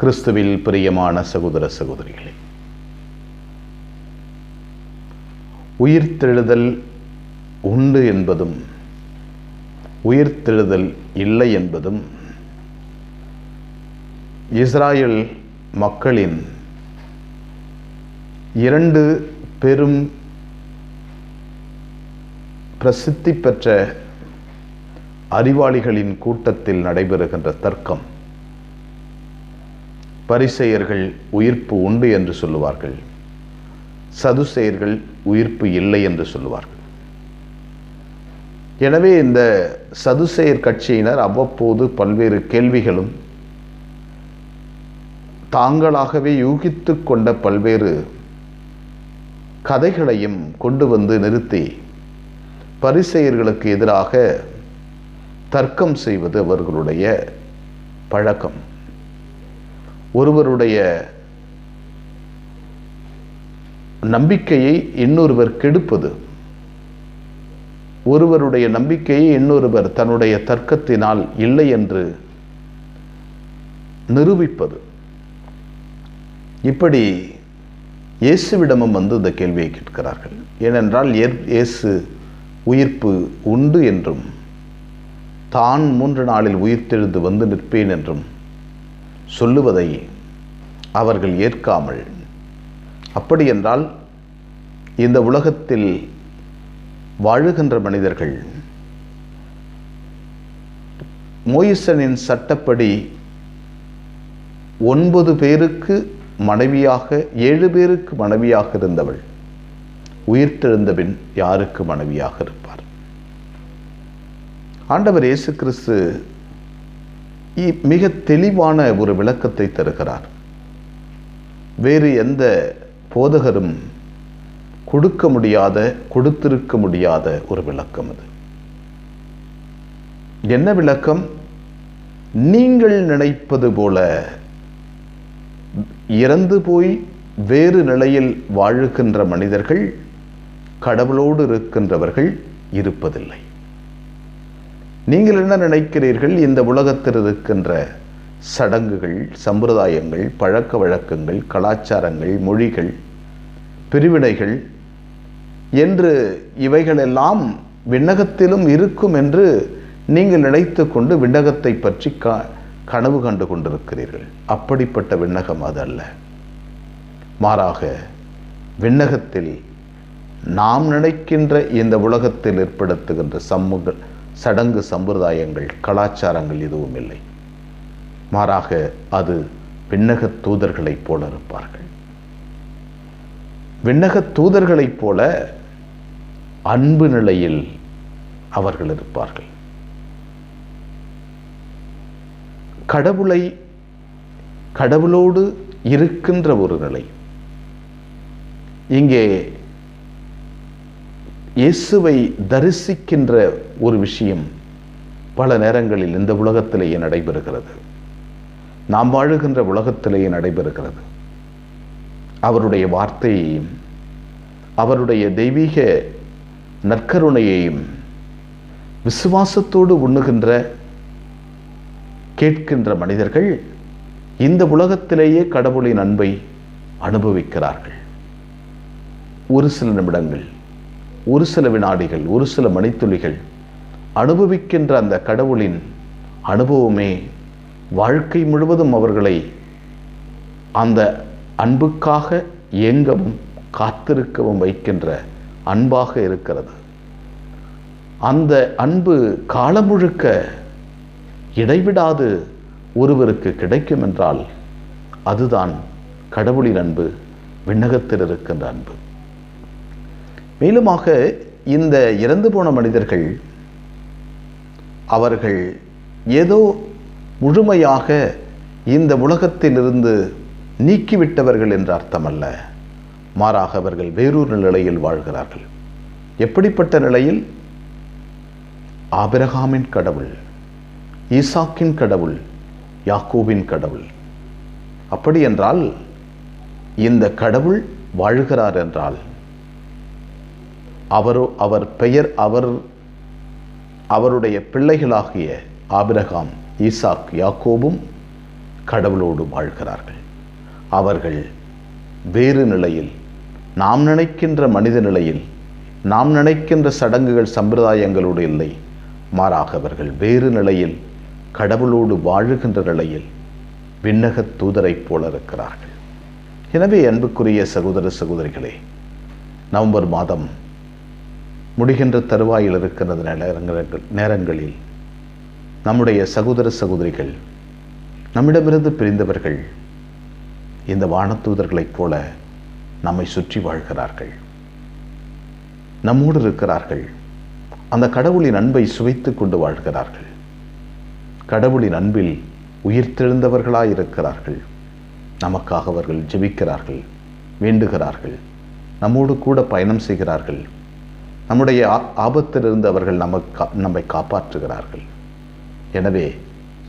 கிறிஸ்துவில் பிரியமான சகோதர சகோதரிகளே உயிர்த்தெழுதல் உண்டு என்பதும் உயிர்த்தெழுதல் இல்லை என்பதும் இஸ்ராயல் மக்களின் இரண்டு பெரும் பிரசித்தி பெற்ற அறிவாளிகளின் கூட்டத்தில் நடைபெறுகின்ற தர்க்கம் பரிசெயர்கள் உயிர்ப்பு உண்டு என்று சொல்லுவார்கள். சதுசெயர்கள் உயிர்ப்பு இல்லை என்று சொல்லுவார்கள். எனவே இந்த சதுசெயர் கட்சியினர் அவ்வப்போது பல்வேறு கேள்விகளும் தாங்களாகவே யூகித்து கொண்ட பல்வேறு கதைகளையும் கொண்டு வந்து நிறுத்தி பரிசெயர்களுக்கு எதிராக தர்க்கம் செய்வது அவர்களுடைய பழக்கம். ஒருவருடைய நம்பிக்கையை இன்னொருவர் கெடுப்பது ஒருவருடைய நம்பிக்கையை இன்னொருவர் தன்னுடைய தர்க்கத்தினால் இல்லை என்று நிரூபிப்பது. இப்படி இயேசுவிடமும் வந்து இந்த கேள்வியை கேட்கிறார்கள். ஏனென்றால் இயேசு உயிர்ப்பு உண்டு என்றும் தான் மூன்று நாளில் உயிர்த்தெழுந்து வந்து நிற்பேன் என்றும் சொல்லுவதை அவர்கள் ஏற்காமல். அப்படியென்றால் இந்த உலகத்தில் வாழுகின்ற மனிதர்கள் மோயிசனின் சட்டப்படி ஒன்பது பேருக்கு மனைவியாக ஏழு பேருக்கு மனைவியாக இருந்தவள். உயிர்த்தெழுந்த பின் யாருக்கு மனைவியாக இருப்பார்? ஆண்டவர் இயேசு கிறிஸ்து மிக தெளிவான ஒரு விளக்கத்தை தருகிறார். வேறு எந்த போதகரும் கொடுக்க முடியாத கொடுத்திருக்க முடியாத ஒரு விளக்கம் அது. என்ன விளக்கம்? நீங்கள் நினைப்பது போல இறந்து போய் வேறு நிலையில் வாழுகின்ற மனிதர்கள் கடவுளோடு இருக்கின்றவர்கள் இருப்பதில்லை. நீங்கள் என்ன நினைக்கிறீர்கள்? இந்த உலகத்தில் இருக்கின்ற சடங்குகள் சம்பிரதாயங்கள் பழக்க வழக்கங்கள் கலாச்சாரங்கள் மொழிகள் பிரிவினைகள் என்று இவைகளெல்லாம் விண்ணகத்திலும் இருக்கும் என்று நீங்கள் நினைத்து கொண்டு விண்ணகத்தை பற்றி க கனவு கண்டு கொண்டிருக்கிறீர்கள். அப்படிப்பட்ட விண்ணகம் அது அல்ல. மாறாக விண்ணகத்தில் நாம் நினைக்கின்ற இந்த உலகத்தில் ஏற்படுத்துகின்ற சமூக சடங்கு சம்பிரதாயங்கள் கலாச்சாரங்கள் எதுவும் இல்லை. மாறாக அது விண்ணக தூதர்களைப் போல இருப்பார்கள். விண்ணக தூதர்களைப் போல அன்பு நிலையில் அவர்கள் இருப்பார்கள். கடவுளை கடவுளோடு இருக்கின்ற ஒரு நிலை. இங்கே இயேசுவை தரிசிக்கின்ற ஒரு விஷயம் பல நேரங்களில் இந்த உலகத்திலேயே நடைபெறுகிறது. நாம் வாழுகின்ற உலகத்திலேயே நடைபெறுகிறது. அவருடைய வார்த்தையையும் அவருடைய தெய்வீக நற்கருணையையும் விசுவாசத்தோடு உண்ணுகின்ற கேட்கின்ற மனிதர்கள் இந்த உலகத்திலேயே கடவுளின் அன்பை அனுபவிக்கிறார்கள். ஒரு சில நிமிடங்கள் ஒரு சில வினாடிகள் ஒரு சில மணித்துளிகள் அனுபவிக்கின்ற அந்த கடவுளின் அனுபவமே வாழ்க்கை முழுவதும் அவர்களை அந்த அன்புக்காக இயங்கவும் காத்திருக்கவும் வைக்கின்ற அன்பாக இருக்கிறது. அந்த அன்பு காலம் முழுக்க இடைவிடாது ஒருவருக்கு கிடைக்கும் என்றால் அதுதான் கடவுளின் அன்பு விண்ணகத்தில் இருக்கின்ற அன்பு. மேலுமாக இந்த இறந்து போன மனிதர்கள் அவர்கள் ஏதோ முழுமையாக இந்த உலகத்திலிருந்து நீக்கிவிட்டவர்கள் என்ற அர்த்தமல்ல. மாறாக அவர்கள் வேறொரு நிலையில் வாழ்கிறார்கள். எப்படிப்பட்ட நிலையில்? ஆபிரகாமின் கடவுள் ஈசாக்கின் கடவுள் யாக்கோவின் கடவுள். அப்படி என்றால் இந்த கடவுள் வாழ்கிறார் என்றால் அவரோ அவர் பெயர் அவர் அவருடைய பிள்ளைகளாகிய ஆபிரகாம் ஈசாக் யாக்கோபும் கடவுளோடு வாழ்கிறார்கள். அவர்கள் வேறு நிலையில் நாம் நினைக்கின்ற மனித நிலையில் நாம் நினைக்கின்ற சடங்குகள் சம்பிரதாயங்களோடு இல்லை. மாறாக அவர்கள் வேறு நிலையில் கடவுளோடு வாழுகின்ற நிலையில் விண்ணக தூதரைப் போல இருக்கிறார்கள். எனவே அன்புக்குரிய சகோதர சகோதரிகளே நவம்பர் மாதம் முடிகின்ற தருவாயில் இருக்கிறது நேரங்கள் நேரங்களில் நம்முடைய சகோதர சகோதரிகள் நம்மிடமிருந்து பிரிந்தவர்கள் இந்த வானத்தூதர்களைப் போல நம்மை சுற்றி வாழ்கிறார்கள். நம்மோடு இருக்கிறார்கள். அந்த கடவுளின் அன்பை சுவைத்து கொண்டு வாழ்கிறார்கள். கடவுளின் அன்பில் உயிர் இருக்கிறார்கள் நமக்காக அவர்கள் ஜெபிக்கிறார்கள் வேண்டுகிறார்கள். நம்மோடு கூட பயணம் செய்கிறார்கள். நம்முடைய ஆபத்திலிருந்து அவர்கள் நமக்கு நம்மை காப்பாற்றுகிறார்கள். எனவே